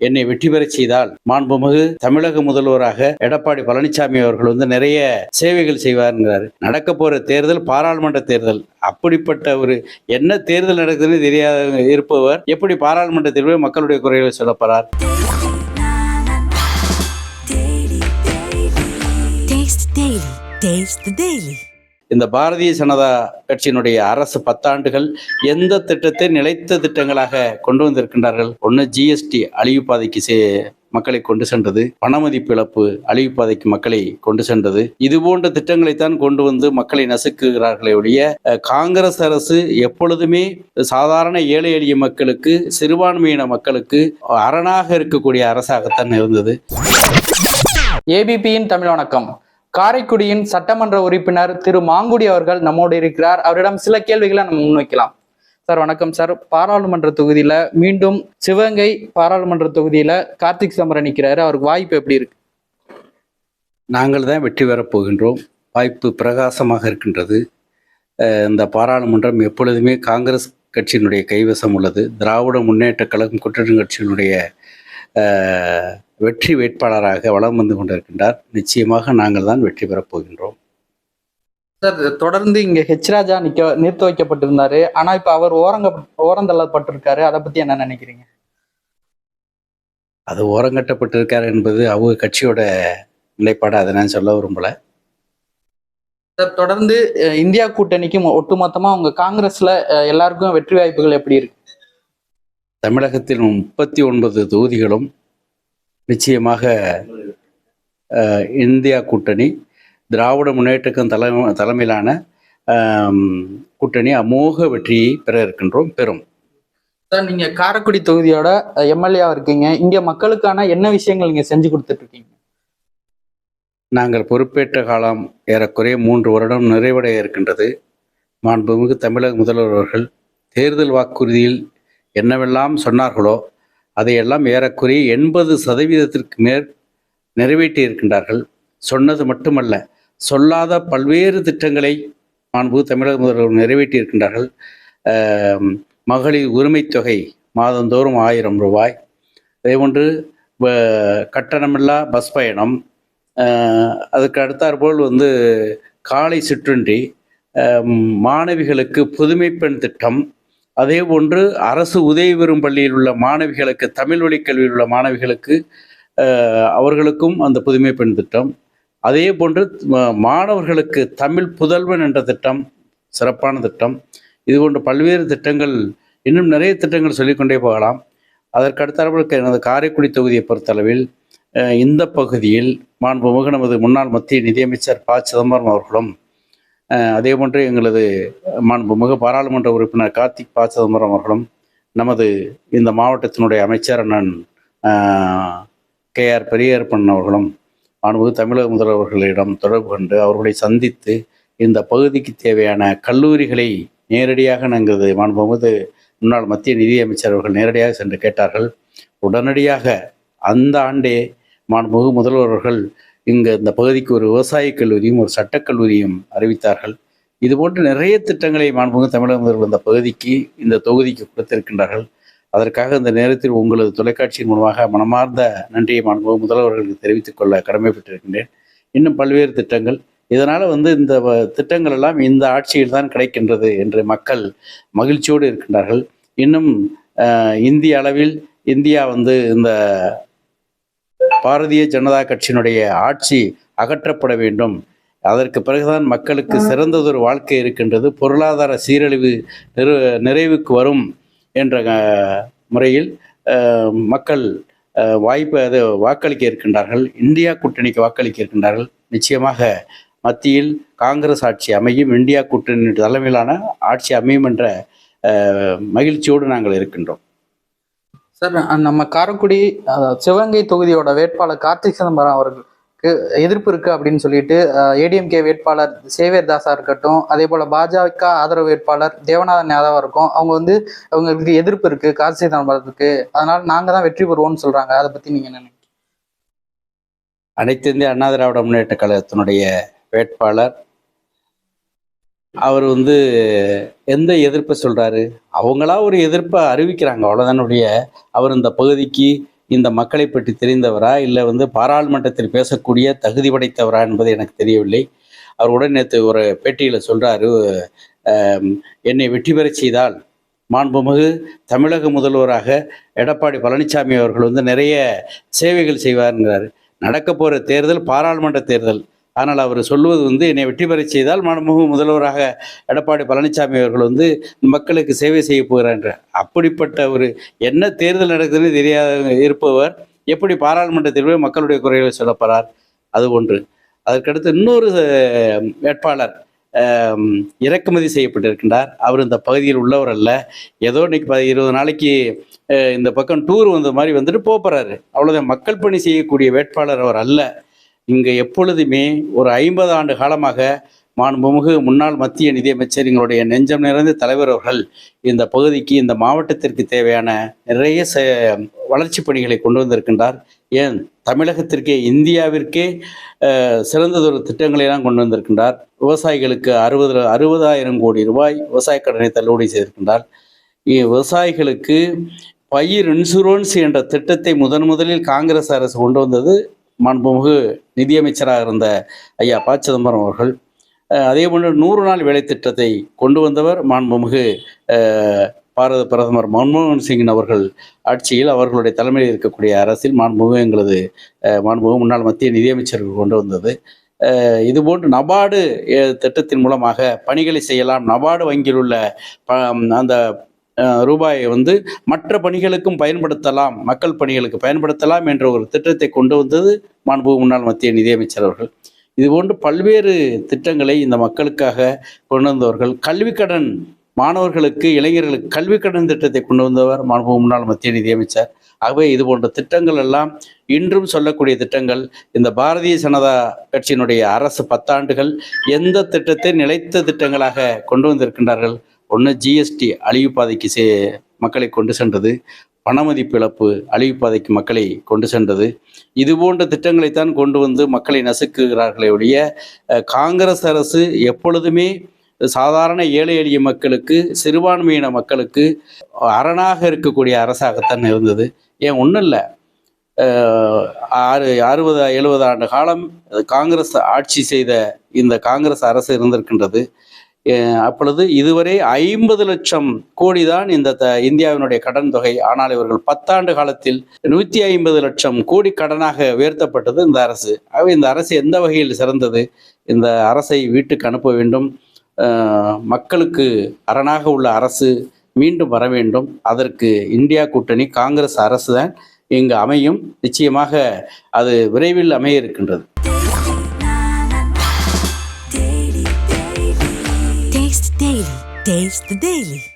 என்னை வெற்றி பெறச் செய்தால் மாண்புமிகு தமிழக முதல்வராக எடப்பாடி பழனிசாமி அவர்கள் வந்து நிறைய சேவைகள் செய்வாருங்கிறாரு நடக்க போற தேர்தல் பாராளுமன்ற தேர்தல் அப்படிப்பட்ட ஒரு என்ன தேர்தல் நடக்குதுன்னு தெரியாத இருப்பவர் எப்படி பாராளுமன்றத்தில் தேர்வு மக்களுடைய குறைகளை சொல்லப்படுறார் Taste the Daily. இந்த பாரதிய ஜனதா கட்சியினுடைய அரசு பத்தாண்டுகள் எந்த திட்டத்தை நிலைத்த திட்டங்களாக கொண்டு வந்திருக்கின்றார்கள்? ஒன்று ஜிஎஸ்டி அழிவு பாதைக்கு சே மக்களை கொண்டு சென்றது. பணமதிப்பு இழப்பு அழிவு பாதைக்கு மக்களை கொண்டு சென்றது. இது போன்ற திட்டங்களைத்தான் கொண்டு வந்து மக்களை நசுக்குகிறார்களே ஒழிய காங்கிரஸ் அரசு எப்பொழுதுமே சாதாரண ஏழை எளிய மக்களுக்கு சிறுபான்மையின மக்களுக்கு அரணாக இருக்கக்கூடிய அரசாகத்தான் இருந்தது. ஏபிபியின் தமிழ் வணக்கம். காரைக்குடியின் சட்டமன்ற உறுப்பினர் திரு மாங்குடி அவர்கள் நம்மோடு இருக்கிறார். அவரிடம் சில கேள்விகளை நம்ம முன்வைக்கலாம். சார் வணக்கம் சார். பாராளுமன்ற தொகுதியில மீண்டும் சிவகங்கை பாராளுமன்ற தொகுதியில கார்த்திக் சம்பரன் நிற்கிறாரு அவருக்கு வாய்ப்பு எப்படி இருக்கு? நாங்கள் தான் வெற்றி பெறப் போகின்றோம். வாய்ப்பு பிரகாசமாக இருக்கின்றது. இந்த பாராளுமன்றம் எப்பொழுதுமே காங்கிரஸ் கட்சியினுடைய கைவசம் உள்ளது. திராவிட முன்னேற்ற கழகம் குற்றம் கட்சியினுடைய வெற்றி வேட்பாளராக வலம் வந்து கொண்டிருக்கின்றார். நிச்சயமாக நாங்கள் தான் வெற்றி பெறப் போகின்றோம். சார் தொடர்ந்து இங்க ஹெச் ராஜா நிக்க நிறுத்த வைக்கப்பட்டிருந்தாரு. ஆனா இப்ப அவர் ஓரங்க ஓரந்தள்ளப்பட்டிருக்காரு. அதை பத்தி என்ன நினைக்கிறீங்க? அது ஓரங்கட்டப்பட்டிருக்கார் என்பது அவங்க கட்சியோட நிலைப்பாடு அதை நான் சொல்ல விரும்பல. சார் தொடர்ந்து இந்தியா கூட்டணிக்கு மொ- ஒட்டுமொத்தமா உங்க காங்கிரஸ்ல எல்லாருக்கும் வெற்றி வாய்ப்புகள் எப்படி இருக்கு? தமிழகத்தில் முப்பத்தி ஒன்பது தொகுதிகளும் நிச்சயமாக இந்தியா கூட்டணி திராவிட முன்னேற்றக்கம் தலை தலைமையிலான கூட்டணி அமோக வெற்றியை பெற இருக்கின்றோம் பெறும் சார் நீங்க காரைக்குடி தொகுதியோட எம்எல்ஏவா இருக்கீங்க. இங்க மக்களுக்கான என்ன விஷயங்கள் நீங்க செஞ்சு கொடுத்துட்டு இருக்கீங்க நாங்கள் பொறுப்பேற்ற காலம் ஏறக்குறைய மூன்று வருடம் நிறைவடைய இருக்கின்றது. மாண்புமிகு தமிழக முதல்வர் அவர்கள் தேர்தல் வாக்குறுதியில் என்னவெல்லாம் சொன்னார்களோ அதையெல்லாம் ஏறக்குறைய எண்பது சதவீதத்திற்கு மேல் நிறைவேற்றி இருக்கின்றார்கள். சொன்னது மட்டுமல்ல சொல்லாத பல்வேறு திட்டங்களை மாண்பு தமிழக முதல்வர் நிறைவேற்றி இருக்கின்றார்கள். மகளிர் உரிமைத் தொகை மாதந்தோறும் ஆயிரம் ரூபாய். அதேபோன்று வ- கட்டணமில்லா பஸ் பயணம். அதுக்கு அடுத்தாற்போல் வந்து காலை சிற்றுண்டி மாணவிகளுக்கு புதுமைப்பெண் திட்டம் அதே போன்று அரசு உதவி பெறும் பள்ளியில் உள்ள மாணவிகளுக்கு தமிழ் வழி கல்வியில் உள்ள மாணவிகளுக்கு அவர்களுக்கும் அந்த புதுமை பெண் திட்டம். அதே போன்று மாணவர்களுக்கு தமிழ் புதல்வன் என்ற திட்டம் சிறப்பான திட்டம். இது போன்ற பல்வேறு திட்டங்கள் இன்னும் நிறைய திட்டங்கள் சொல்லிக்கொண்டே போகலாம். அதற்கு எனது காரைக்குடி தொகுதியை பொறுத்தளவில் இந்த பகுதியில் மாண்புமிகு நமது முன்னாள் மத்திய நிதியமைச்சர் ப. சிதம்பரம் அவர்களும் அதே போன்று எங்களது மாண்புமிகு பாராளுமன்ற உறுப்பினர் கார்த்திக் ப. சிதம்பரம் அவர்களும் நமது இந்த மாவட்டத்தினுடைய அமைச்சர் அண்ணன் கே. ஆர். பெரியப்பன் அவர்களும் மாண்புமிகு தமிழக முதல்வர்களிடம் தொடர்பு கொண்டு அவர்களை சந்தித்து இந்த பகுதிக்கு தேவையான கல்லூரிகளை நேரடியாக நாங்கள் மாண்புமிகு முன்னாள் மத்திய நிதியமைச்சர் அவர்கள் நேரடியாக சென்று கேட்டார்கள். உடனடியாக அந்த ஆண்டே மாண்புமிகு முதல்வர்கள் இங்கே இந்த பகுதிக்கு ஒரு விவசாய கல்லூரியும் ஒரு சட்டக் கல்லூரியும் அறிவித்தார்கள். இது போன்று நிறைய திட்டங்களை மாண்புமிகு தமிழக முதல்வர் இந்த பகுதிக்கு இந்த தொகுதிக்கு கொடுத்திருக்கின்றார்கள். அதற்காக இந்த நேரத்தில் உங்களது தொலைக்காட்சியின் மூலமாக மனமார்ந்த நன்றியை மாண்புமிகு முதல்வர்களுக்கு தெரிவித்துக் கொள்ள கடமைப்பட்டிருக்கின்றேன். இன்னும் பல்வேறு திட்டங்கள். இதனால் வந்து இந்த வ- திட்டங்கள் எல்லாம் இந்த ஆட்சியில் தான் கிடைக்கின்றது என்று மக்கள் மகிழ்ச்சியோடு இருக்கின்றார்கள். இன்னும் இந்திய அளவில் இந்தியா வந்து இந்த பாரதிய ஜனதா கட்சியினுடைய ஆட்சி அகற்றப்பட வேண்டும். அதற்கு பிறகுதான் மக்களுக்கு சிறந்ததொரு வாழ்க்கை இருக்கின்றது. பொருளாதார சீரழிவு நிறு நிறைவுக்கு வரும் என்ற முறையில் மக்கள் வாய்ப்பு அது வாக்களிக்க இருக்கின்றார்கள். இந்தியா கூட்டணிக்கு வாக்களிக்க இருக்கின்றார்கள். நிச்சயமாக மத்தியில் காங்கிரஸ் ஆட்சி அமையும். இந்தியா கூட்டணி தலைமையிலான ஆட்சி அமையும் என்ற மகிழ்ச்சியோடு நாங்கள் இருக்கின்றோம். சார் நம்ம காரைக்குடி சிவகங்கை தொகுதியோட வேட்பாளர் கார்த்திக் சிதம்பரம் அவர்களுக்கு எதிர்ப்பு இருக்கு அப்படின்னு சொல்லிட்டு ஏடிஎம்கே வேட்பாளர் சேவியர் தாஸா இருக்கட்டும் அதே போல பாஜக ஆதரவு வேட்பாளர் தேவநாதன் யாதவா இருக்கும். அவங்க வந்து அவங்களுக்கு எதிர்ப்பு இருக்கு கார்த்திக் சிதம்பரத்துக்கு. அதனால நாங்க தான் வெற்றி பெறுவோம்னு சொல்றாங்க. அதை பத்தி நீங்க என்ன நினைக்கிறீங்க? அனைத்து இந்திய அண்ணா திராவிட முன்னேற்ற கழகத்தினுடைய வேட்பாளர் அவர் வந்து எந்த எதிர்ப்பை சொல்கிறாரு அவங்களா ஒரு எதிர்ப்பை அறிவிக்கிறாங்க அவ்வளோதானுடைய அவர் இந்த பகுதிக்கு இந்த மக்களை பற்றி தெரிந்தவரா? இல்லை வந்து பாராளுமன்றத்தில் பேசக்கூடிய தகுதி படைத்தவரா என்பது எனக்கு தெரியவில்லை. அவர் உடனே நேற்று ஒரு பேட்டியில் சொல்கிறாரு என்னை வெற்றி பெறச் செய்தால் மாண்புமிகு தமிழக முதல்வராக எடப்பாடி பழனிசாமி அவர்கள் வந்து நிறைய சேவைகள் செய்வாருங்கிறார். நடக்க போகிற தேர்தல் பாராளுமன்ற தேர்தல் ஆனால் அவர் சொல்வது வந்து என்னை வெற்றி பெறச் செய்தால் மாண்புமிகு முதல்வராக எடப்பாடி பழனிசாமி அவர்கள் வந்து மக்களுக்கு சேவை செய்ய போகிறார். அப்படிப்பட்ட ஒரு என்ன தேர்தல் நடக்குதுன்னு தெரியாத இருப்பவர் எப்படி பாராளுமன்றத்தில் போய் மக்களுடைய குறைகளை சொல்லப்படுறார் அது ஒன்று. அதற்கடுத்து இன்னொரு வேட்பாளர் இறக்குமதி செய்யப்பட்டிருக்கின்றார். அவர் இந்த பகுதியில் உள்ளவர் அல்ல. ஏதோ இன்னைக்கு ப- இருபது நாளைக்கு இந்த பக்கம் டூர் வந்த மாதிரி வந்துட்டு போப் அவ்வளோதான் மக்கள் பணி செய்யக்கூடிய வேட்பாளர் அவர் அல்ல. இங்கே எப்பொழுதுமே ஒரு ஐம்பது ஆண்டு காலமாக மாண்புமிகு முன்னாள் மத்திய நிதியமைச்சர் எங்களுடைய நெஞ்சம் நிறைந்த தலைவர் அவர்கள் இந்த பகுதிக்கு இந்த மாவட்டத்திற்கு தேவையான நிறைய ச வளர்ச்சி பணிகளை கொண்டு வந்திருக்கின்றார். ஏன்? தமிழகத்திற்கே இந்தியாவிற்கே சிறந்ததொரு திட்டங்களை எல்லாம் கொண்டு வந்திருக்கின்றார். விவசாயிகளுக்கு அறுபது அறுபதாயிரம் கோடி ரூபாய் விவசாய கடனை தள்ளுபடி செய்திருக்கின்றார். விவசாயிகளுக்கு பயிர் இன்சூரன்ஸ் என்ற திட்டத்தை முதன் முதலில் காங்கிரஸ் அரசு கொண்டு வந்தது. மாண்புமிகு நிதியமைச்சராக இருந்த ஐயா ப. சிதம்பரம் அவர்கள் அதே போன்று நூறு நாள் வேலை திட்டத்தை கொண்டு வந்தவர் மாண்புமிகு பாரத பிரதமர் மன்மோகன் சிங் அவர்கள். ஆட்சியில் அவர்களுடைய தலைமையில் இருக்கக்கூடிய அரசில் மாண்புமிகு எங்களது மாண்புமிகு முன்னாள் மத்திய நிதியமைச்சர்கள் கொண்டு வந்தது. இதுபோன்று நபார்டு திட்டத்தின் மூலமாக பணிகளை செய்யலாம். நபார்டு வங்கியில் உள்ள ப அந்த ரூபாயை வந்து மற்ற பணிகளுக்கும் பயன்படுத்தலாம் மக்கள் பணிகளுக்கு பயன்படுத்தலாம் என்ற ஒரு திட்டத்தை கொண்டு வந்தது மாண்பு முன்னாள் மத்திய நிதியமைச்சர் அவர்கள். இதுபோன்று பல்வேறு திட்டங்களை இந்த மக்களுக்காக கொண்டு வந்தவர்கள் கல்விக்கடன் மாணவர்களுக்கு இளைஞர்களுக்கு கல்விக்கடன் திட்டத்தை கொண்டு வந்தவர் மாண்பு முன்னாள் மத்திய நிதியமைச்சர். ஆகவே இது போன்ற திட்டங்கள் எல்லாம் இன்றும் சொல்லக்கூடிய திட்டங்கள். இந்த பாரதிய ஜனதா கட்சியினுடைய அரசு பத்தாண்டுகள் எந்த திட்டத்தை நிலைத்த திட்டங்களாக கொண்டு வந்திருக்கின்றார்கள்? ஒன்று ஜிஎஸ்டி அழிவு பாதைக்கு சே மக்களை கொண்டு சென்றது. பணமதிப்பு இழப்பு அழிவு பாதைக்கு மக்களை கொண்டு சென்றது. இது போன்ற திட்டங்களைத்தான் கொண்டு வந்து மக்களை நசுக்குகிறார்களே ஒழிய காங்கிரஸ் அரசு எப்பொழுதுமே சாதாரண ஏழை எளிய மக்களுக்கு சிறுபான்மையின மக்களுக்கு அரணாக இருக்கக்கூடிய அரசாகத்தான் இருந்தது. ஏன் ஒன்றும் இல்லை. ஆறு அறுபது எழுபது ஆண்டு காலம் காங்கிரஸ் ஆட்சி செய்த இந்த காங்கிரஸ் அரசு இருந்திருக்கின்றது. அப்பொழுது இதுவரை ஐம்பது லட்சம் கோடி தான் இந்த த இந்தியாவினுடைய கடன் தொகை. ஆனால் இவர்கள் பத்தாண்டு காலத்தில் நூற்றி ஐம்பது லட்சம் கோடி கடனாக உயர்த்தப்பட்டது இந்த அரசு. ஆகவே இந்த அரசு எந்த வகையில் சிறந்தது? இந்த அரசை வீட்டுக்கு அனுப்ப வேண்டும். மக்களுக்கு அரணாக உள்ள அரசு மீண்டும் வர வேண்டும். அதற்கு இந்தியா கூட்டணி காங்கிரஸ் அரசு தான் இங்கு அமையும். நிச்சயமாக அது விரைவில் அமைய இருக்கின்றது. Dave's the Daily.